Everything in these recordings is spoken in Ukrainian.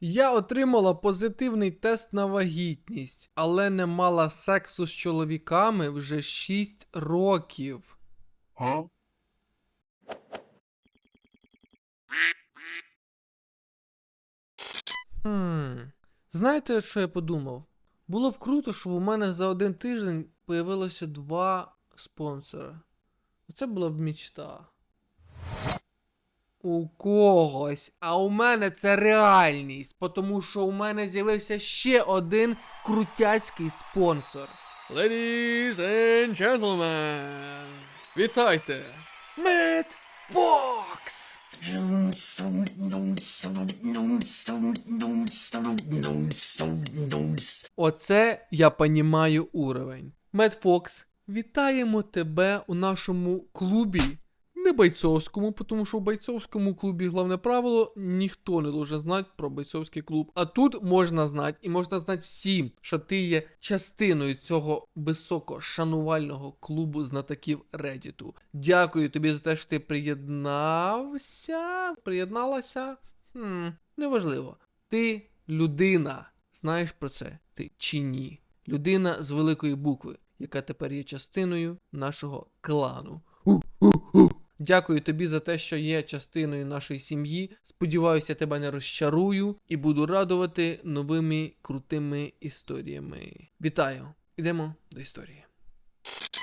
Я отримала позитивний тест на вагітність, але не мала сексу з чоловіками вже 6 років. Huh? Хм. Знаєте, що я подумав? Було б круто, щоб у мене за один тиждень появилося два спонсора. Це була б мічта. У когось, а у мене це реальність, тому що у мене з'явився ще один крутяцький спонсор. Ladies and gentlemen, вітайте! Мед Фокс! Оце я понімаю уровень. Мед Фокс, вітаємо тебе у нашому клубі. Не бойцовському, тому що в бойцовському клубі головне правило ніхто не дуже знати про бойцовський клуб. А тут можна знати, і можна знати всім, що ти є частиною цього високошанувального клубу знатоків Реддіту. Дякую тобі за те, що ти приєднався. Приєдналася? Хм, неважливо. Ти людина. Знаєш про це? Ти чи ні? Людина з великої букви, яка тепер є частиною нашого клану. У-у-у. Дякую тобі за те, що є частиною нашої сім'ї. Сподіваюся, тебе не розчарую і буду радувати новими крутими історіями. Вітаю! Ідемо до історії.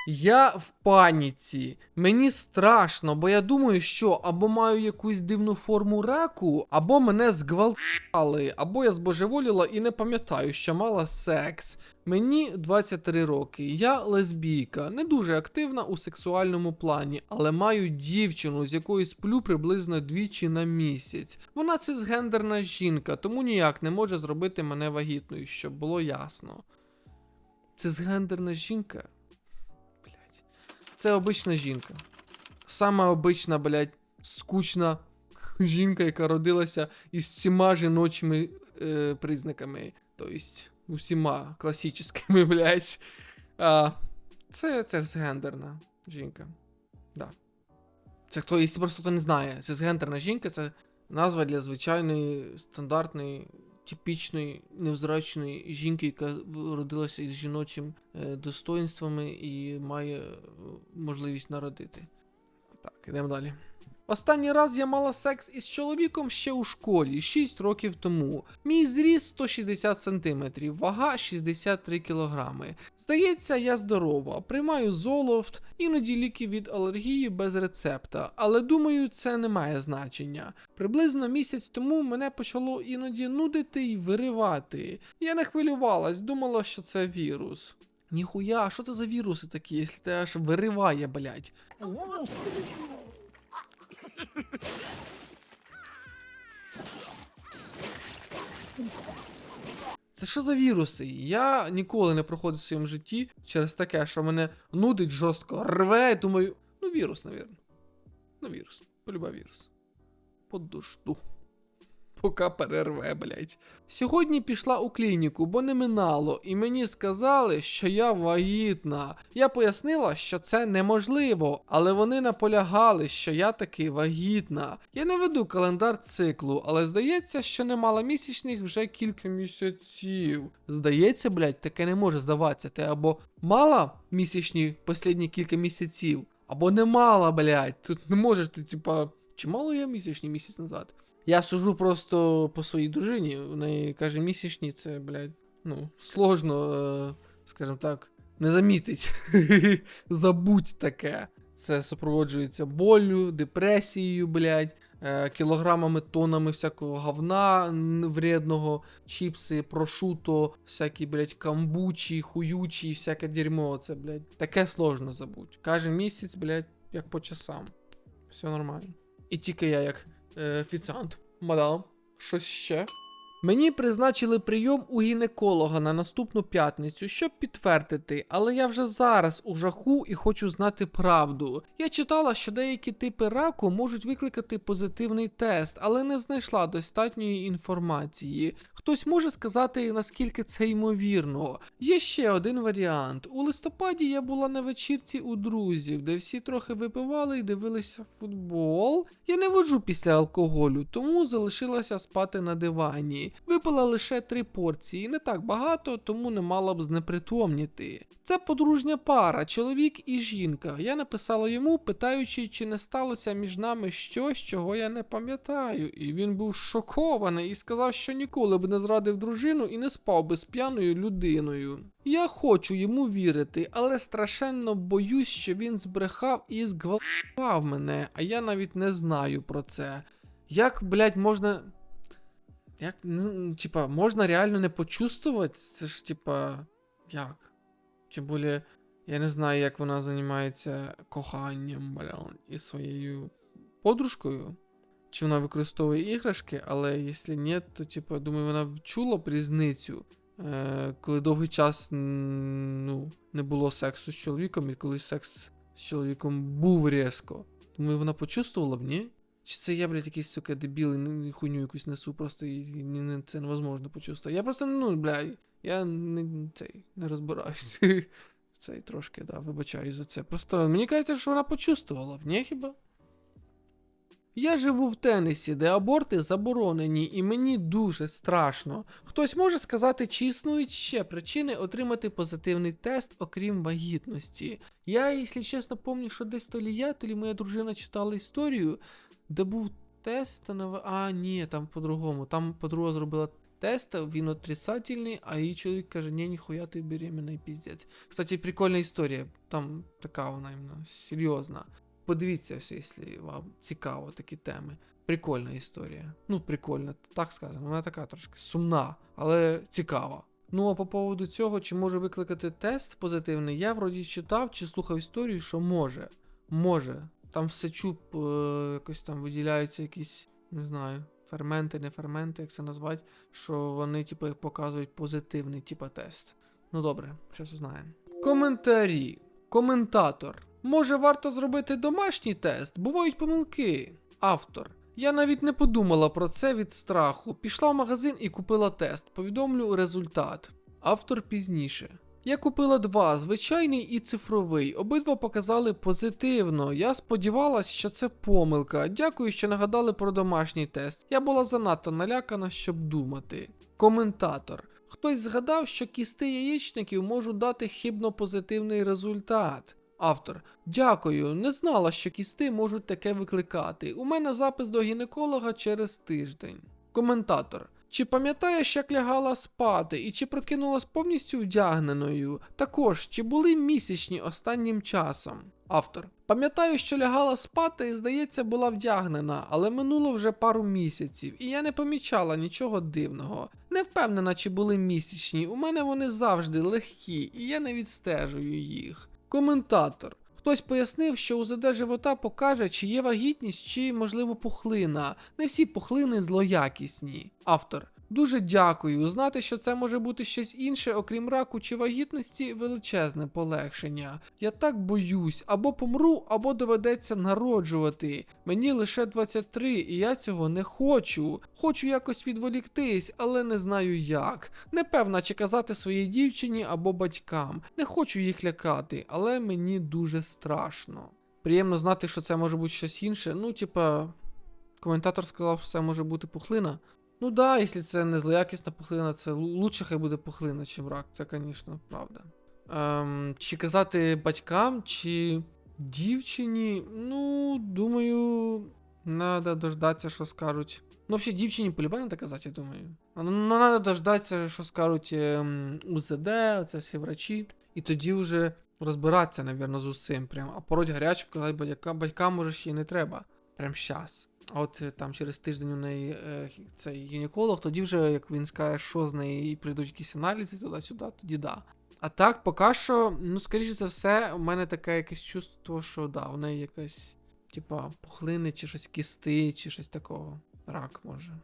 Я в паніці. Мені страшно, бо я думаю, що або маю якусь дивну форму раку, або мене зґвалтали, або я збожеволіла і не пам'ятаю, що мала секс. Мені 23 роки. Я лесбійка, не дуже активна у сексуальному плані, але маю дівчину, з якою сплю приблизно двічі на місяць. Вона цисгендерна жінка, тому ніяк не може зробити мене вагітною, щоб було ясно. Цисгендерна жінка. Це обична жінка. Сама обична, блять, скучна жінка, яка родилася із всіма жіночими е, признаками. Тобто, усіма класичними, блять. А, це цисгендерна жінка. Да. Це хто, якщо просто хто не знає, цисгендерна жінка це назва для звичайної, стандартної, типічної, невзрачної жінки, яка родилася із жіночим е, достоинствами і має е, можливість народити. Так, ідемо далі. Останній раз я мала секс із чоловіком ще у школі 6 років тому. Мій зріст 160 см, вага 63 кг. Здається, я здорова, приймаю золофт, іноді ліки від алергії без рецепта, але думаю, це не має значення. Приблизно місяць тому мене почало іноді нудити і виривати. Я не хвилювалась, думала, що це вірус. Ніхуя, що це за віруси такі, якщо те аж вириває, блядь? Це що за віруси? Я ніколи не проходив в своєму житті через таке, що мене нудить жорстко, рве, і думаю, ну вірус, навірно. Ну, вірус. Полюба вірус. Подожду. Поки перерве, блять. Сьогодні пішла у клініку, бо не минало, і мені сказали, що я вагітна. Я пояснила, що це неможливо, але вони наполягали, що я таки вагітна. Я не веду календар циклу, але здається, що не мала місячних вже кілька місяців. Здається, блять, таке не може здаватися. Ти або мала місячні останні кілька місяців, або не мала, блять. Тут не можеш ти, типа, чи мало я місячні місяць назад? Я сужу просто по своїй дружині. У неї каже, місячні це, блядь, ну, сложно, е, скажімо так, не замітить. Забудь таке. Це супроводжується болю, депресією, блядь, е, кілограмами, тонами всякого говна вредного, чіпси, прошуто, всякі, блядь, камбучі, хуючі, всяке дерьмо. Це, блядь, таке сложно забудь. Кожен місяць, блядь, як по часам. Все нормально. І тільки я як е, офіціант. Мадам, щось ще? Мені призначили прийом у гінеколога на наступну п'ятницю, щоб підтвердити, але я вже зараз у жаху і хочу знати правду. Я читала, що деякі типи раку можуть викликати позитивний тест, але не знайшла достатньої інформації. Хтось може сказати, наскільки це ймовірно. Є ще один варіант. У листопаді я була на вечірці у друзів, де всі трохи випивали і дивилися футбол. Я не воджу після алкоголю, тому залишилася спати на дивані. Їжі, випила лише три порції, не так багато, тому не мала б знепритомніти. Це подружня пара, чоловік і жінка. Я написала йому, питаючи, чи не сталося між нами щось, чого я не пам'ятаю. І він був шокований і сказав, що ніколи б не зрадив дружину і не спав би з п'яною людиною. Я хочу йому вірити, але страшенно боюсь, що він збрехав і зґвалтував мене, а я навіть не знаю про це. Як, блядь, можна. Як, н- типа, можна реально не почувствувати? Це ж, типа, як? Чи более, я не знаю, як вона займається коханням, блядь, із своєю подружкою. Чи вона використовує іграшки, але якщо ні, то, типа, думаю, вона вчула б різницю, е, коли довгий час ну, не було сексу з чоловіком, і коли секс з чоловіком був різко. Думаю, вона почувствувала б, ні? Чи це я, блядь, якийсь, сука, дебіл, і ну, хуйню якусь несу, просто і, це невозможно почувствувати. Я просто, ну, бля, я не, цей, не розбираюсь. Цей трошки, да, вибачаю за це. Просто мені кажеться, що вона почувствувала б, ні хіба? Я живу в Теннесі, де аборти заборонені, і мені дуже страшно. Хтось може сказати, чи існують ще причини отримати позитивний тест, окрім вагітності. Я, якщо чесно, пам'ятаю, що десь то лі я, то лі моя дружина читала історію, де був тест на. А, ні, там по-другому. Там подруга зробила тест, він отрицательний, а її чоловік каже, ні, ніхуя ти беременна, піздець. Кстати, прикольна історія. Там така вона іменно серйозна. Подивіться, все, якщо вам цікаво такі теми. Прикольна історія. Ну, прикольна, так сказано. Вона така трошки сумна, але цікава. Ну а по поводу цього, чи може викликати тест позитивний, я вроді читав чи слухав історію, що може. Може. Там в сечу е, якось там виділяються якісь, не знаю, ферменти, не ферменти, як це назвати, що вони, типу, показують позитивний, типу, тест. Ну добре, зараз узнаємо. Коментарі. Коментатор. Може, варто зробити домашній тест? Бувають помилки. Автор. Я навіть не подумала про це від страху. Пішла в магазин і купила тест. Повідомлю результат. Автор пізніше. Я купила два звичайний і цифровий. Обидва показали позитивно. Я сподівалась, що це помилка. Дякую, що нагадали про домашній тест. Я була занадто налякана, щоб думати. Коментатор. Хтось згадав, що кісти яєчників можуть дати хибно позитивний результат. Автор. Дякую, не знала, що кісти можуть таке викликати. У мене запис до гінеколога через тиждень. Коментатор. Чи пам'ятаєш, як лягала спати, і чи прокинулась повністю вдягненою? Також, чи були місячні останнім часом? Автор. Пам'ятаю, що лягала спати і, здається, була вдягнена, але минуло вже пару місяців, і я не помічала нічого дивного. Не впевнена, чи були місячні. У мене вони завжди легкі, і я не відстежую їх. Коментатор. Хтось пояснив, що УЗД живота покаже, чи є вагітність, чи, можливо, пухлина. Не всі пухлини злоякісні. Автор. Дуже дякую. Знати, що це може бути щось інше, окрім раку чи вагітності, величезне полегшення. Я так боюсь, або помру, або доведеться народжувати. Мені лише 23, і я цього не хочу. Хочу якось відволіктись, але не знаю як. Не певна, чи казати своїй дівчині або батькам. Не хочу їх лякати, але мені дуже страшно. Приємно знати, що це може бути щось інше. Ну, типа, коментатор сказав, що це може бути пухлина. Ну да, якщо це не злоякісна пухлина, це лу- лучше хай буде пухлина, чим рак, це, звісно, правда. Ем, чи казати батькам, чи дівчині, ну, думаю, треба дождатися, що скажуть. Ну, взагалі, дівчині полюбає так казати, я думаю. Ну, треба дождатися, що скажуть ем, УЗД, це всі врачі, і тоді вже розбиратися, напевно, з усім. Прям, а пороть гарячку казати батькам, батькам може ще й не треба. Прям щас. А от е, там через тиждень у неї е, цей гінеколог, тоді вже, як він скаже, що з неї, і прийдуть якісь аналізи туди-сюди, тоді да. А так, поки що, ну, скоріше за все, у мене таке якесь чувство, що да, у неї якась, типа, пухлини, чи щось кісти, чи щось такого. Рак може.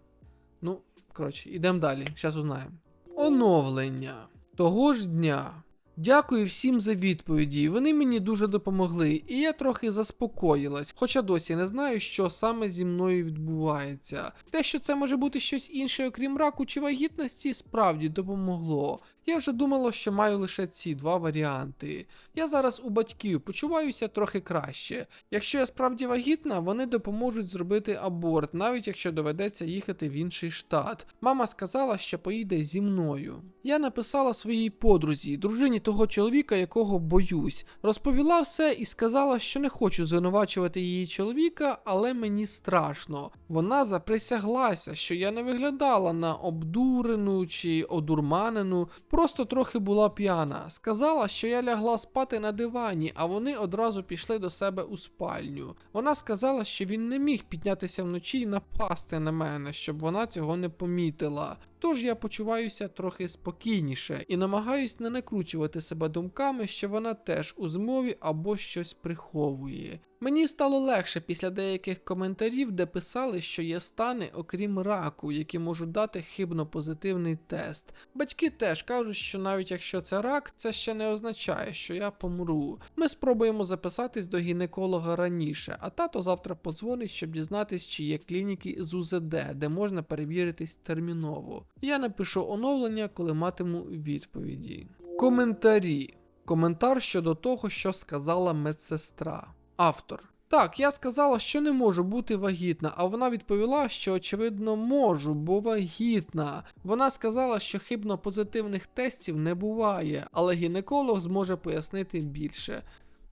Ну, коротше, ідемо далі, зараз узнаємо. Оновлення. Того ж дня. Дякую всім за відповіді. Вони мені дуже допомогли, і я трохи заспокоїлась, хоча досі не знаю, що саме зі мною відбувається. Те, що це може бути щось інше, окрім раку чи вагітності, справді допомогло. Я вже думала, що маю лише ці два варіанти. Я зараз у батьків почуваюся трохи краще. Якщо я справді вагітна, вони допоможуть зробити аборт, навіть якщо доведеться їхати в інший штат. Мама сказала, що поїде зі мною. Я написала своїй подрузі, дружині того чоловіка, якого боюсь, розповіла все і сказала, що не хочу звинувачувати її чоловіка, але мені страшно. Вона заприсяглася, що я не виглядала на обдурену чи одурманену, просто трохи була п'яна. Сказала, що я лягла спати на дивані, а вони одразу пішли до себе у спальню. Вона сказала, що він не міг піднятися вночі і напасти на мене, щоб вона цього не помітила. Тож я почуваюся трохи спокійніше і намагаюсь не накручувати себе думками, що вона теж у змові або щось приховує. Мені стало легше після деяких коментарів, де писали, що є стани, окрім раку, які можуть дати хибно позитивний тест. Батьки теж кажуть, що навіть якщо це рак, це ще не означає, що я помру. Ми спробуємо записатись до гінеколога раніше, а тато завтра подзвонить, щоб дізнатись, чи є клініки з УЗД, де можна перевіритись терміново. Я напишу оновлення, коли матиму відповіді. Коментарі. Коментар щодо того, що сказала медсестра. Автор. Так, я сказала, що не можу бути вагітна, а вона відповіла, що очевидно можу, бо вагітна. Вона сказала, що хибно позитивних тестів не буває, але гінеколог зможе пояснити більше.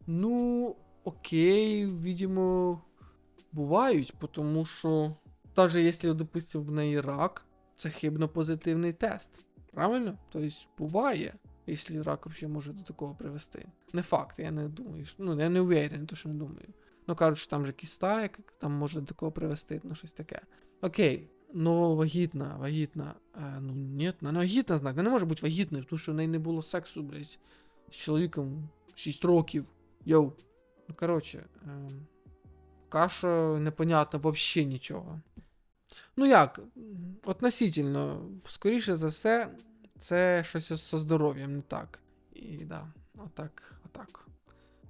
Ну, окей, видимо, бувають, тому що, навіть якщо, допустим, в неї рак, це хибно позитивний тест. Правильно? Тобто буває, якщо рак взагалі може до такого привести. Не факт, я не думаю. Ну, я не уверен, то що не думаю. Ну, кажуть, що там же кіста, як там може до такого привести, ну щось таке. Окей. Ну, вагітна, вагітна. Е, ну, ні, вона вагітна, знак. Не може бути вагітною, тому що в неї не було сексу, блядь, з чоловіком 6 років. Йоу. Ну, коротше, е, каша непонятно, взагалі нічого. Ну як, относительно, скоріше за все, це щось зі здоров'ям, не так. І да, отак, отак.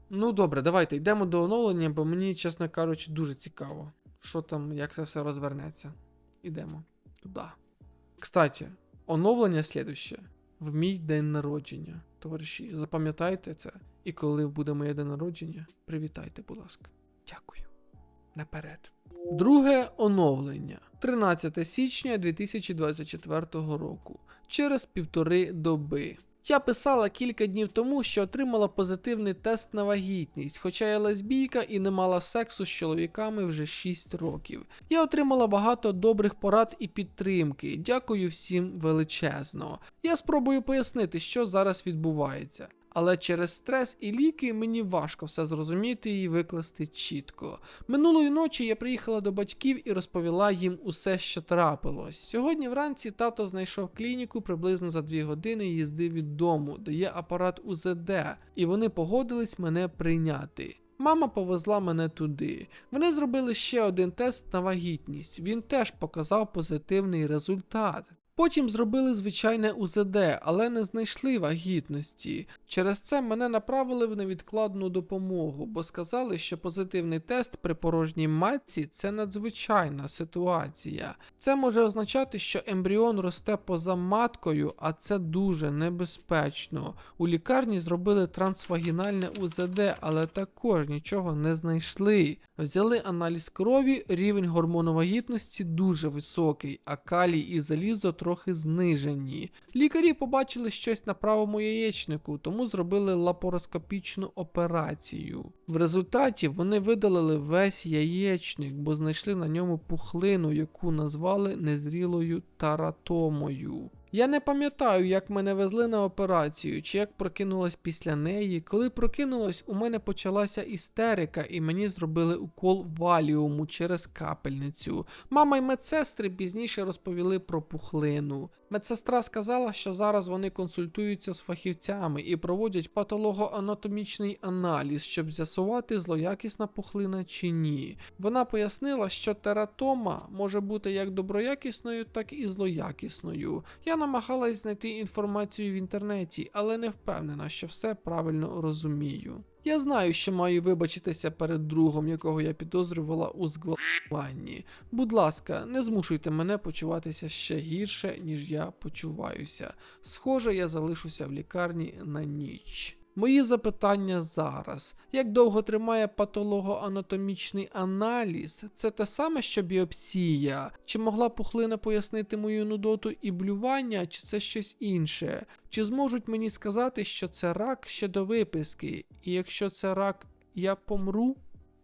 Ну добре, давайте йдемо до оновлення, бо мені, чесно кажучи, дуже цікаво, що там, як це все розвернеться. Ідемо туди. Кстати, оновлення слідуще. В мій день народження, товариші. Запам'ятайте це. І коли буде моє день народження, привітайте, будь ласка. Дякую. Наперед. Друге оновлення. 13 січня 2024 року. Через півтори доби. Я писала кілька днів тому, що отримала позитивний тест на вагітність, хоча я лесбійка і не мала сексу з чоловіками вже 6 років. Я отримала багато добрих порад і підтримки. Дякую всім величезно. Я спробую пояснити, що зараз відбувається. Але через стрес і ліки мені важко все зрозуміти і викласти чітко. Минулої ночі я приїхала до батьків і розповіла їм усе, що трапилось. Сьогодні вранці тато знайшов клініку приблизно за дві години їзди від дому, де є апарат УЗД, і вони погодились мене прийняти. Мама повезла мене туди. Вони зробили ще один тест на вагітність. Він теж показав позитивний результат. Потім зробили звичайне УЗД, але не знайшли вагітності. Через це мене направили в невідкладну допомогу, бо сказали, що позитивний тест при порожній матці це надзвичайна ситуація. Це може означати, що ембріон росте поза маткою, а це дуже небезпечно. У лікарні зробили трансвагінальне УЗД, але також нічого не знайшли. Взяли аналіз крові, рівень гормону вагітності дуже високий, а калій і залізо трохи знижені. Лікарі побачили щось на правому яєчнику, тому зробили лапароскопічну операцію. В результаті вони видалили весь яєчник, бо знайшли на ньому пухлину, яку назвали незрілою таратомою. Я не пам'ятаю, як мене везли на операцію, чи як прокинулась після неї. Коли прокинулась, у мене почалася істерика, і мені зробили укол валіуму через капельницю. Мама й медсестри пізніше розповіли про пухлину. Медсестра сказала, що зараз вони консультуються з фахівцями і проводять патологоанатомічний аналіз, щоб з'ясувати. злоякісна пухлина чи ні. Вона пояснила, що тератома може бути як доброякісною, так і злоякісною. Я намагалась знайти інформацію в інтернеті, але не впевнена, що все правильно розумію. Я знаю, що маю вибачитися перед другом, якого я підозрювала у зґвалтуванні. Будь ласка, не змушуйте мене почуватися ще гірше, ніж я почуваюся. Схоже, я залишуся в лікарні на ніч. Мої запитання зараз: як довго тримає патологоанатомічний аналіз? Це те саме, що біопсія? Чи могла пухлина пояснити мою нудоту і блювання, чи це щось інше? Чи зможуть мені сказати, що це рак ще до виписки? І якщо це рак, я помру?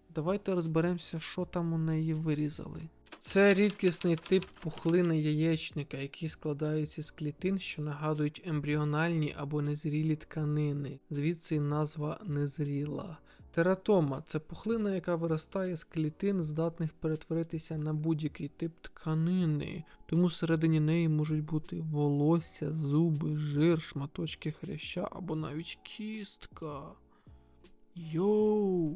Давайте розберемося, що там у неї вирізали. Це рідкісний тип пухлини яєчника, який складається з клітин, що нагадують ембріональні або незрілі тканини, звідси назва незріла. Тератома це пухлина, яка виростає з клітин, здатних перетворитися на будь-який тип тканини, тому всередині неї можуть бути волосся, зуби, жир, шматочки хряща або навіть кістка. Йоу!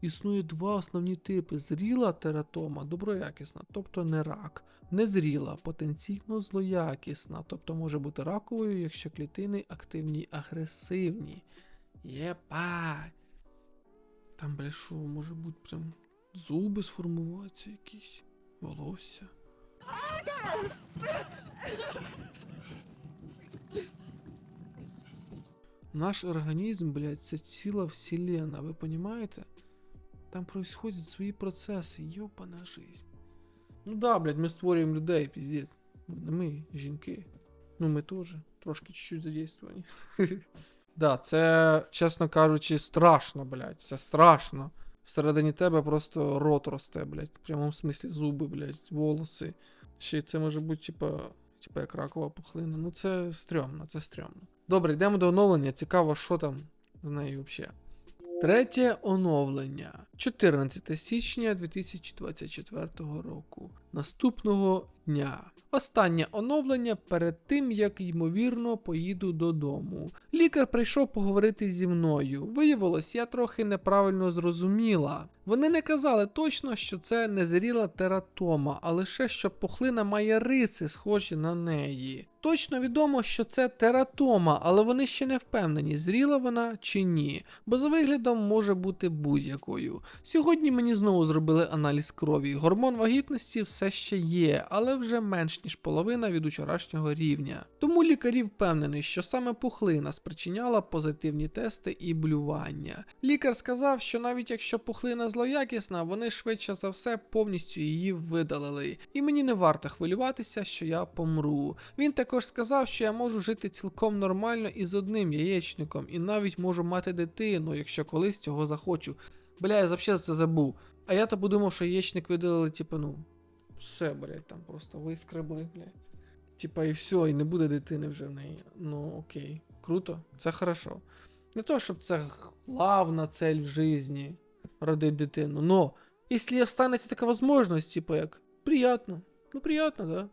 Існує два основні типи: зріла тератома, доброякісна, тобто не рак, незріла, потенційно злоякісна, тобто може бути раковою, якщо клітини активні агресивні. Єпай! Там, бля, що, може бути прям зуби сформуватися якісь, волосся. Наш організм, блядь, це ціла вселенна, ви розумієте? Там происходят свої процеси, йобана жизнь. Ну да, блядь, ми створюємо людей, піздець. Ну, не ми, жінки. Ну, ми теж. Трошки чуть-чуть задействовані. Да, це, чесно кажучи, страшно, блядь. Це страшно. Всередині тебе просто рот росте, блядь. В прямому смислі зуби, блядь, волоси. Ще й це може бути, типа, типа як ракова пухлина. Ну це стрьомно, це стрьомно. Добре, йдемо до оновлення. Цікаво, що там з нею взагалі. Третє оновлення 14 січня 2024 року. Наступного дня. Останнє оновлення перед тим, як ймовірно поїду додому. Лікар прийшов поговорити зі мною. Виявилось, я трохи неправильно зрозуміла. Вони не казали точно, що це незріла тератома, а лише що пухлина має риси, схожі на неї. Точно відомо, що це тератома, але вони ще не впевнені, зріла вона чи ні, бо за виглядом може бути будь-якою. Сьогодні мені знову зробили аналіз крові. Гормон вагітності все ще є, але вже менш ніж половина від учорашнього рівня. Тому лікарі впевнені, що саме пухлина спричиняла позитивні тести і блювання. Лікар сказав, що навіть якщо пухлина злоякісна, вони швидше за все повністю її видалили. І мені не варто хвилюватися, що я помру. Він також сказав, що я можу жити цілком нормально із одним яєчником, і навіть можу мати дитину, якщо колись цього захочу. Бля, я взагалі це забув. А я то подумав, що яєчник видалили, типу, ну, все, блядь, там просто вискребли, блядь. Типа, і все, і не буде дитини вже в неї. Ну, окей. Круто, це хорошо. Не то, щоб це главна цель в житті родити дитину. Но, якщо останеться така можливість, типа як, приятно. Ну, приятно, да.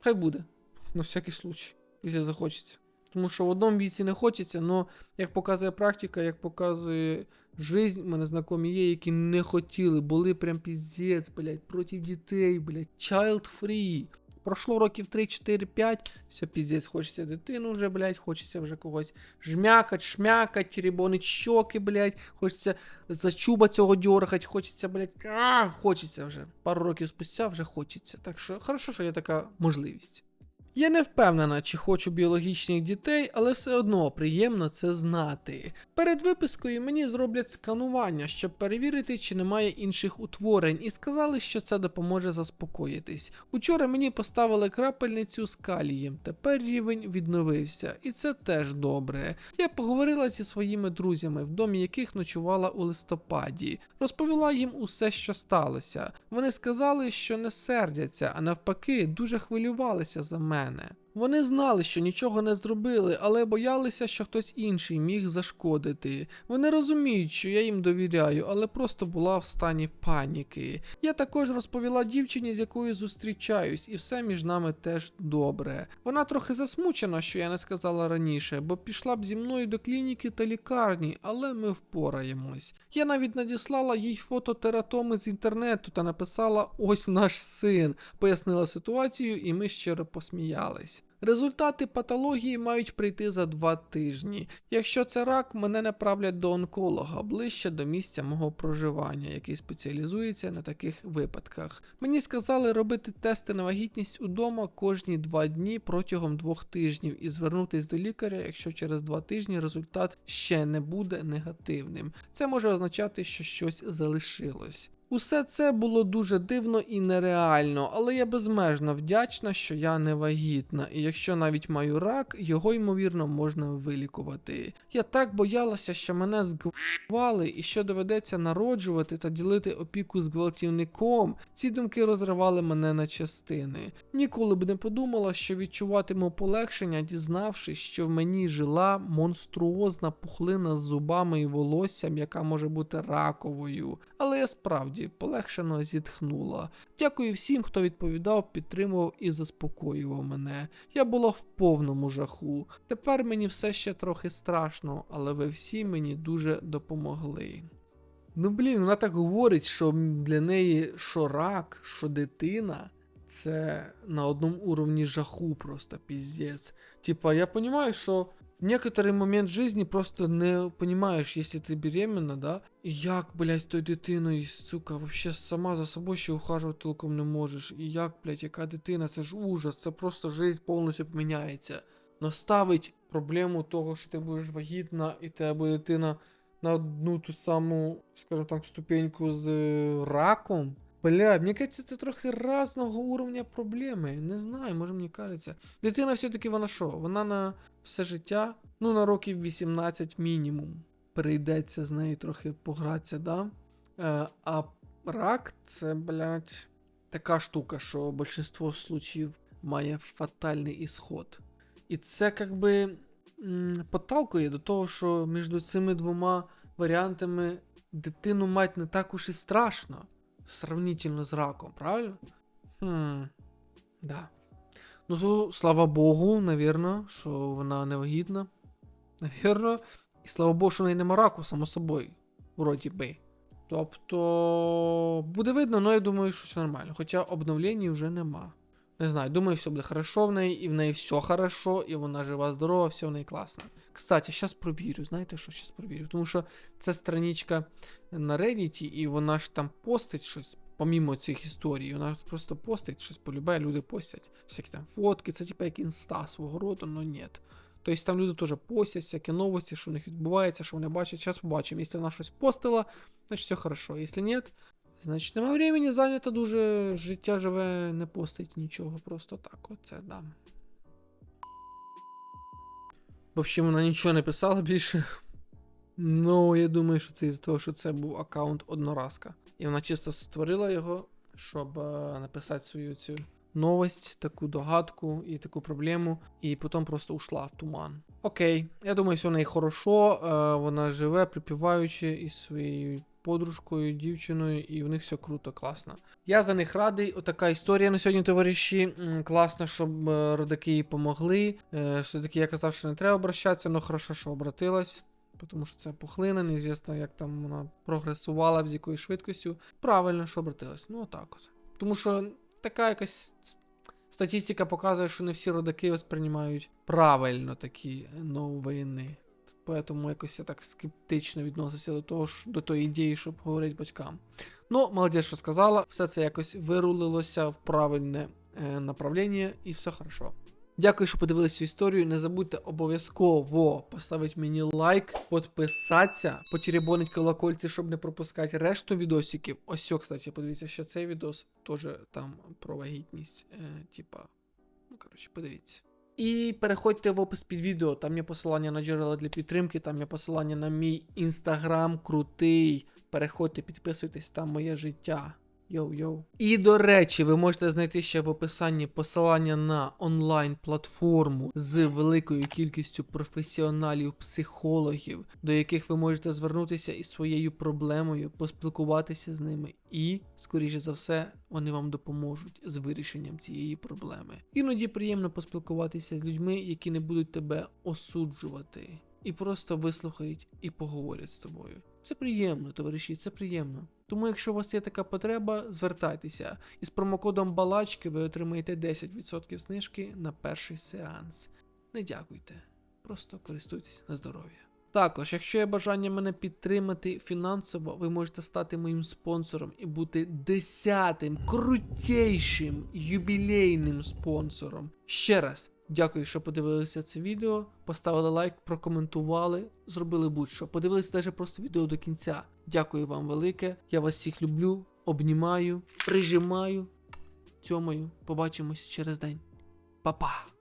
Хай буде. На всякий случай, якщо захочеться. Тому що в одному віці не хочеться, але як показує практика, як показує жизнь, у мене знайомі є, які не хотіли, були прям піздець, блядь, проти дітей, блядь, child free. Пройшло років 3, 4, 5, все піздець, хочеться дитину вже, блядь, хочеться вже когось жмякать, шмякать, рібонить щоки, блядь, хочеться за чуба цього дьоргать, хочеться, блядь, а, хочеться вже. Пару років спустя вже хочеться. Так що, хорошо, що є така можливість. Я не впевнена, чи хочу біологічних дітей, але все одно приємно це знати. Перед випискою мені зроблять сканування, щоб перевірити, чи немає інших утворень, і сказали, що це допоможе заспокоїтись. Учора мені поставили крапельницю з калієм, тепер рівень відновився, і це теж добре. Я поговорила зі своїми друзями, в домі яких ночувала у листопаді, розповіла їм усе, що сталося. Вони сказали, що не сердяться, а навпаки, дуже хвилювалися за мене. cenę. Вони знали, що нічого не зробили, але боялися, що хтось інший міг зашкодити. Вони розуміють, що я їм довіряю, але просто була в стані паніки. Я також розповіла дівчині, з якою зустрічаюсь, і все між нами теж добре. Вона трохи засмучена, що я не сказала раніше, бо пішла б зі мною до клініки та лікарні, але ми впораємось. Я навіть надіслала їй фото тератоми з інтернету та написала: ось наш син, пояснила ситуацію, і ми щиро посміялись. Результати патології мають прийти за два тижні. Якщо це рак, мене направлять до онколога ближче до місця мого проживання, який спеціалізується на таких випадках. Мені сказали робити тести на вагітність удома кожні два дні протягом двох тижнів і звернутись до лікаря, якщо через два тижні результат ще не буде негативним. Це може означати, що щось залишилось. Усе це було дуже дивно і нереально, але я безмежно вдячна, що я не вагітна, і якщо навіть маю рак, його ймовірно можна вилікувати. Я так боялася, що мене зґвалтували і що доведеться народжувати та ділити опіку з гвалтівником. Ці думки розривали мене на частини. Ніколи б не подумала, що відчуватиму полегшення, дізнавшись, що в мені жила монструозна пухлина з зубами і волоссям, яка може бути раковою. Але я справді полегшено зітхнула. Дякую всім, хто відповідав, підтримував і заспокоював мене. Я була в повному жаху. Тепер мені все ще трохи страшно, але ви всі мені дуже допомогли. Ну блін, вона так говорить, що для неї що рак, що дитина. Це на одному уровні жаху просто піздець. Типа, я понимаю, що некоторый момент жизни просто не понимаешь, если ты беременна, да, і як, блядь, з тою дитиною, сука, вообще сама за собою ще ухажувати толком не можеш. І як, блядь, яка дитина, це ж ужас, це просто жизнь повністю. Но ставить проблему того, що ти будеш вагітна, і тебе буде дитина на одну ту саму, скажімо так, ступеньку з е, раком. Бля, мені кажеться, це трохи разного уровня проблеми. Не знаю, може мені кажеться. Дитина все-таки вона що? Вона на все життя, ну на років 18 мінімум. Прийдеться з нею трохи погратися, да? Е, а рак це, блядь, така штука, що в більшинство случаїв має фатальний ісход. І це якби м, подталкує до того, що між цими двома варіантами дитину мать не так уж і страшно. Сравнительно з раком, правильно? Хм, да. Ну, то, слава Богу, навірно, що вона не вагітна. Навірно. І слава Богу, що в неї нема раку, само собою. Вроді би. Тобто, буде видно, але я думаю, що все нормально. Хоча обновлень вже нема. Не знаю, думаю, все буде хорошо в неї, і в неї все хорошо, і вона жива, здорова, все в неї класно. Кстати, зараз провірю, знаєте що, зараз провірю. Тому що це страничка на Reddit, і вона ж там постить щось, помімо цих історій. Вона просто постить щось, полюбає, люди постять. Всякі там фотки, це типа як інста свого роду, але ні. Тобто там люди теж постять, всякі новості, що в них відбувається, що вони бачать. Зараз побачимо. Якщо вона щось постила, значить все хорошо. Якщо ні, значить нема времени, зайнято дуже, життя живе, не постить нічого, просто так. Оце да. В общем, вона нічого не писала більше. Ну, я думаю, що це із-за того, що це був аккаунт одноразка. І вона чисто створила його, щоб е, написати свою цю новость, таку догадку і таку проблему, і потім просто ушла в туман. Окей, я думаю, все в неї хорошо. Е, вона живе, припіваючи із своєю подружкою, дівчиною, і в них все круто, класно. Я за них радий. Отака історія на сьогодні, товариші. Класно, щоб е, родаки їй помогли. Все-таки я казав, що не треба обращатися, але хорошо, що обратилась. Тому що це пухлина, неізвісно, як там вона прогресувала, з якою швидкістю. Правильно, що обратилась. Ну, отак от. Тому що така якась статистика показує, що не всі родаки сприймають правильно такі новини. Поэтому якось я так скептично відносився до того, до тої ідеї, щоб говорити батькам. Ну, молодець, що сказала, все це якось вирулилося в правильне е, направлення, і все хорошо. Дякую, що подивилися цю історію. Не забудьте обов'язково поставити мені лайк, підписатися, потеребонить колокольці, щоб не пропускати решту відосиків. Ось, кстати, подивіться, що цей відос теж там про вагітність. Е, типа, ну коротше, подивіться. І переходьте в опис під відео, там є посилання на джерела для підтримки, там є посилання на мій інстаграм крутий. Переходьте, підписуйтесь, там моє життя. Йоу-йоу. І до речі, ви можете знайти ще в описанні посилання на онлайн-платформу з великою кількістю професіоналів-психологів, до яких ви можете звернутися із своєю проблемою, поспілкуватися з ними, і, скоріше за все, вони вам допоможуть з вирішенням цієї проблеми. Іноді приємно поспілкуватися з людьми, які не будуть тебе осуджувати, і просто вислухають і поговорять з тобою. Це приємно, товариші, це приємно. Тому, якщо у вас є така потреба, звертайтеся. Із промокодом Балачки ви отримаєте 10% знижки на перший сеанс. Не дякуйте, просто користуйтесь на здоров'я. Також, якщо є бажання мене підтримати фінансово, ви можете стати моїм спонсором і бути десятим крутейшим юбілейним спонсором. Ще раз дякую, що подивилися це відео, поставили лайк, прокоментували, зробили будь-що. Подивилися навіть просто відео до кінця. Дякую вам велике. Я вас всіх люблю, обнімаю, прижимаю, цьомаю. Побачимось через день. Па-па!